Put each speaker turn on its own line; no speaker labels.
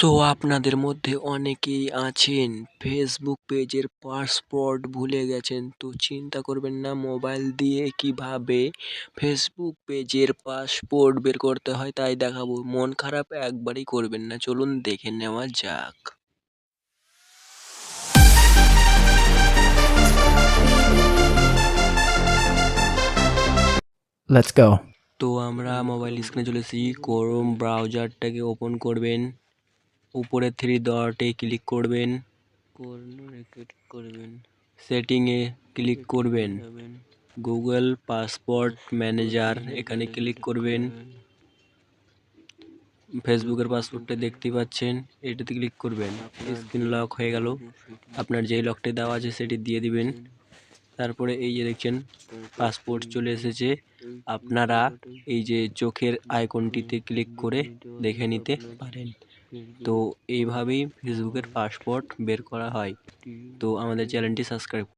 So আপনাদের মধ্যে অনেকেই আছেন। ফেসবুক পেজের পাসওয়ার্ড ভুলে গেছেন তো চিন্তা করবেন না মোবাইল দিয়ে কীভাবে ফেসবুক পেজের পাসওয়ার্ড বের করতে হয় তাই দেখাবো। মন খারাপ একবারই করবেন না চলুন দেখে নেওয়া যাক. তো আমরা মোবাইল স্ক্রিনে চলে এসেছি। ক্রোম ব্রাউজারটাকে ওপেন করবেন। উপরে থ্রি ডটে ক্লিক করবেন। করবেন। সেটিংয়ে ক্লিক করবেন। গুগল পাসপোর্ট ম্যানেজার এখানে ক্লিক করবেন। ফেসবুকের পাসওয়ার্ডটা দেখতেই পাচ্ছেন এটাতে ক্লিক করবেন। স্ক্রিন লক হয়ে গেল। আপনার যেই লকটি দেওয়া আছে সেটি দিয়ে দিবেন। তারপরে এই যে দেখছেন পাসপোর্ট চলে এসেছে। আপনারা এই যে চোখের আইকনটিতে ক্লিক করে দেখে নিতে পারেন। তো এইভাবেই ফেসবুকের পাসপোর্ট বের করা হয়। তো আমাদের চ্যানেলটি সাবস্ক্রাইব